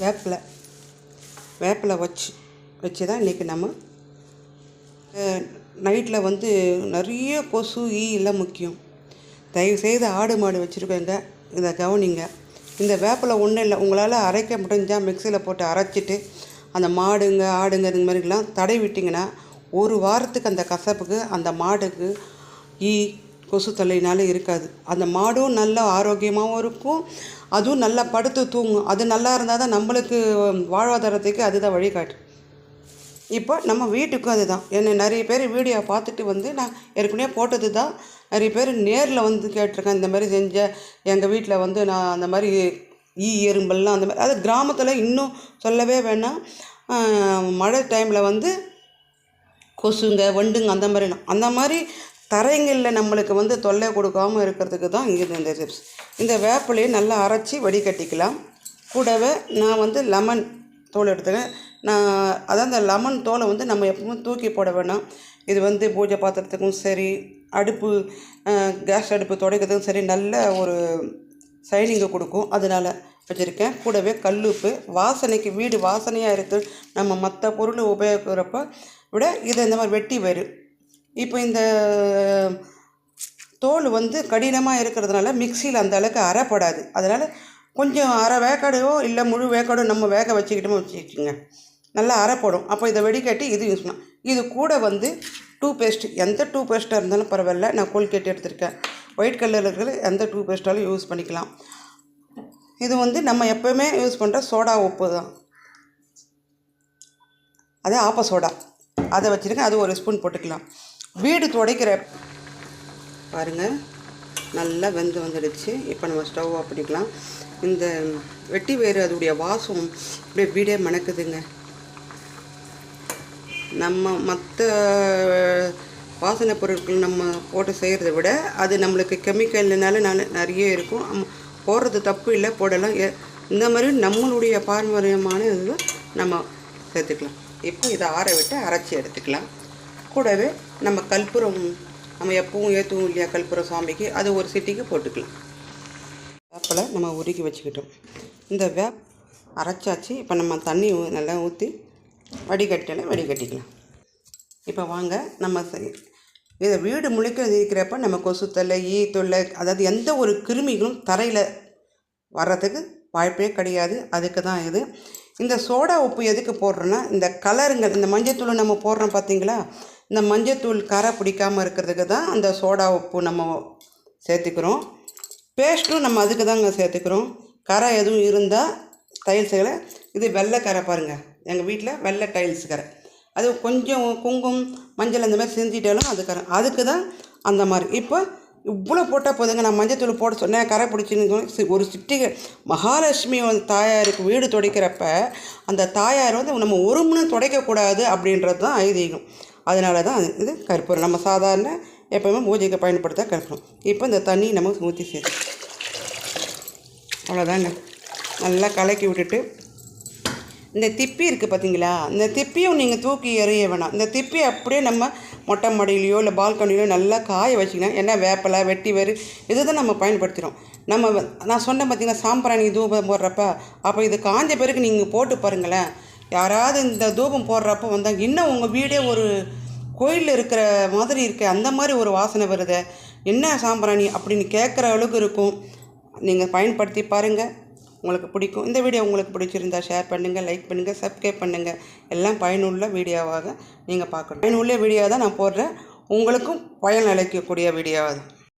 வேப்பிலை வேப்பிலை வச்சு வச்சு தான் இன்றைக்கி நம்ம நைட்டில் வந்து நிறைய கொசு ஈ எல்லாம் முக்கியம். தயவுசெய்து ஆடு மாடு வச்சுருக்கோங்க இதை கவனிங்க. இந்த வேப்பிலை ஒன்றும் இல்லை உங்களால் அரைக்க முடிஞ்சால் மிக்சியில் போட்டு அரைச்சிட்டு அந்த மாடுங்க ஆடுங்க இது மாதிரிலாம் தடை விட்டிங்கன்னா ஒரு வாரத்துக்கு அந்த கசப்புக்கு அந்த மாடுக்கு ஈ கொசு தொல்லைனால இருக்காது. அந்த மாடும் நல்ல ஆரோக்கியமாகவும் இருக்கும். அதுவும் நல்லா படுத்து தூங்கும். அது நல்லா இருந்தால் தான் நம்மளுக்கு வாழ்வாதாரத்துக்கு அதுதான் வழிகாட்டு. இப்போ நம்ம வீட்டுக்கும் அதுதான். என்ன நிறைய பேர் வீடியோ பார்த்துட்டு வந்து நான் ஏற்கனவே போட்டது தான். நிறைய பேர் நேரில் வந்து கேட்டிருக்கேன் இந்த மாதிரி செஞ்ச எங்கள் வீட்டில் வந்து நான் அந்த மாதிரி ஈ எறும்பெல்லாம் அந்த மாதிரி அது கிராமத்தில் இன்னும் சொல்லவே வேணாம். மழை டைமில் வந்து கொசுங்க வண்டுங்க அந்த மாதிரி அந்த மாதிரி தரைங்களில் நம்மளுக்கு வந்து தொல்லை கொடுக்காம இருக்கிறதுக்கு தான் இது இந்த டிப்ஸ் இந்த வேப்பிலையை நல்லா அரைச்சி வடிகட்டிக்கலாம். கூடவே நான் வந்து லெமன் தோல் எடுத்துக்கேன் நான் அதான் இந்த லெமன் தோலை வந்து நம்ம எப்பவும் தூக்கி போட வேணாம். இது வந்து பூஜை பாத்திரத்துக்கும் சரி அடுப்பு கேஸ் அடுப்பு துடைக்கிறதுக்கும் சரி நல்ல ஒரு சைனிங்கை கொடுக்கும். அதனால் வச்சுருக்கேன். கூடவே கல்லுப்பு வாசனைக்கு வீடு வாசனையாக இருக்குது நம்ம மற்ற பொருள் உபயோகிக்கிறப்ப விட இதை இந்த மாதிரி வெட்டி வரும் இப்போ இந்த தோல் வந்து கடினமாக இருக்கிறதுனால மிக்சியில் அந்த அளவுக்கு அரைப்படாது. அதனால் கொஞ்சம் அரை வேக்காடோ இல்லை முழு வேக்காடோ நம்ம வேக வச்சுக்கிட்டோமோ வச்சுக்கிட்டுங்க நல்லா அரைப்படும். அப்போ இதை வெடிக்கட்டி இது யூஸ் பண்ணலாம். இது கூட வந்து டூ பேஸ்ட் எந்த டூ பேஸ்ட்டாக இருந்தாலும் பரவாயில்ல. நான் கோல்கேட் எடுத்திருக்கேன். ஒயிட் கலரில் இருக்கிற எந்த டூ பேஸ்ட்டாலும் யூஸ் பண்ணிக்கலாம். இது வந்து நம்ம எப்போவுமே யூஸ் பண்ணுற சோடா உப்பு தான். அது ஆப்ப சோடா. அதை வச்சுருக்கேன். அது ஒரு ஸ்பூன் போட்டுக்கலாம். வீடு துடைக்கிற பாருங்கள் நல்லா வெந்து வந்துடுச்சு. இப்போ நம்ம ஸ்டவ் ஆஃப் பண்ணிக்கலாம். இந்த வெட்டி வேறு அதோடைய வாசம் அப்படியே வீடே மணக்குதுங்க. நம்ம மற்ற வாசனை பொருட்கள் நம்ம போட்டு செய்கிறத விட அது நம்மளுக்கு கெமிக்கல்னால நிறைய இருக்கும். போடுறது தப்பு இல்லை போடலாம். இந்த மாதிரி நம்மளுடைய பாரம்பரியமான இது நம்ம சேர்த்துக்கலாம். இப்போ இதை ஆற விட்டு அரைச்சி எடுத்துக்கலாம். கூடவே நம்ம கற்பூரம் நம்ம எப்பவும் ஏற்றுவோம் இல்லையா கற்பூரம் சாமிக்கு அது ஒரு சிட்டிக்கு போட்டுக்கலாம். வேப்பில் நம்ம உருக்கி வச்சுக்கிட்டோம். இந்த வேப் அரைச்சாச்சு. இப்போ நம்ம தண்ணி நல்லா ஊற்றி வடிகட்டலை வடிகட்டிக்கலாம். இப்போ வாங்க நம்ம இதை வீடு முழுக்க இருக்கிறப்ப நம்ம கொசு தொல்லை ஈ தொல்லை அதாவது எந்த ஒரு கிருமிகளும் தரையில் வர்றதுக்கு வாய்ப்பே கிடையாது. அதுக்கு தான் இது. இந்த சோடா உப்பு எதுக்கு போடுறோன்னா இந்த கலருங்கள் இந்த மஞ்சத்தூள் நம்ம போடுறோம் பார்த்தீங்களா இந்த மஞ்சத்தூள் கரை பிடிக்காமல் இருக்கிறதுக்கு தான் அந்த சோடா உப்பு நம்ம சேர்த்துக்கிறோம். பேஸ்ட்டும் நம்ம அதுக்கு தாங்க சேர்த்துக்கிறோம். கரை எதுவும் இருந்தால் டைல்ஸுகளை இது வெள்ளை கரை பாருங்கள் எங்கள் வீட்டில் வெள்ளை டைல்ஸ் கரை அது கொஞ்சம் குங்கும் மஞ்சள் அந்த மாதிரி செஞ்சிட்டாலும் அது கரை அதுக்கு தான் அந்த மாதிரி. இப்போ இவ்வளோ போட்டால் போதுங்க. நான் மஞ்சத்தூள் போட சொன்னேன். கரை பிடிச்சின்னு ஒரு சிட்டிகை மகாலட்சுமி வந்து தாயாருக்கு வீடு துடைக்கிறப்ப அந்த தாயார் வந்து நம்ம ஒரு மணி துடைக்கக்கூடாது அப்படின்றது தான் ஐதீகம். அதனால தான் இது கற்பூரம். நம்ம சாதாரண எப்போவுமே பூஜைக்கு பயன்படுத்த கற்பூரம். இப்போ இந்த தண்ணி நம்ம ஊற்றி சேர்த்து. அவ்வளோதாங்க நல்லா கலக்கி விட்டுட்டு இந்த திப்பி இருக்குது பார்த்தீங்களா இந்த திப்பியும் நீங்கள் தூக்கி எறிய வேணாம். இந்த திப்பி அப்படியே நம்ம மொட்டை மாடியிலையோ இல்லை பால்கனிலையோ நல்லா காய வச்சிங்கன்னா ஏன்னா வேப்பிலை வெட்டி வேறு இது தான் நம்ம பயன்படுத்துகிறோம் நம்ம நான் சொன்னேன் பார்த்தீங்கன்னா சாம்பிராணி தூபம் போடுறப்ப அப்போ இது காஞ்ச பிறகு நீங்கள் போட்டு பாருங்களேன். யாராவது இந்த தூபம் போடுறப்ப வந்தாங்க இன்னும் உங்கள் வீடே ஒரு கோயிலில் இருக்கிற மாதிரி இருக்க அந்த மாதிரி ஒரு வாசனை வருது. என்ன சாம்பிராணி அப்படின்னு கேட்குற அளவுக்கு இருக்கும். நீங்கள் பயன்படுத்தி பாருங்கள் உங்களுக்கு பிடிக்கும். இந்த வீடியோ உங்களுக்கு பிடிச்சிருந்தா ஷேர் பண்ணுங்கள் லைக் பண்ணுங்கள் சப்ஸ்கிரைப் பண்ணுங்கள் எல்லாம் பயனுள்ள வீடியோவாக நீங்கள் பார்க்கணும். பயனுள்ள வீடியோ தான் நான் போடுறேன். உங்களுக்கும் பயன் அளிக்கக்கூடிய அது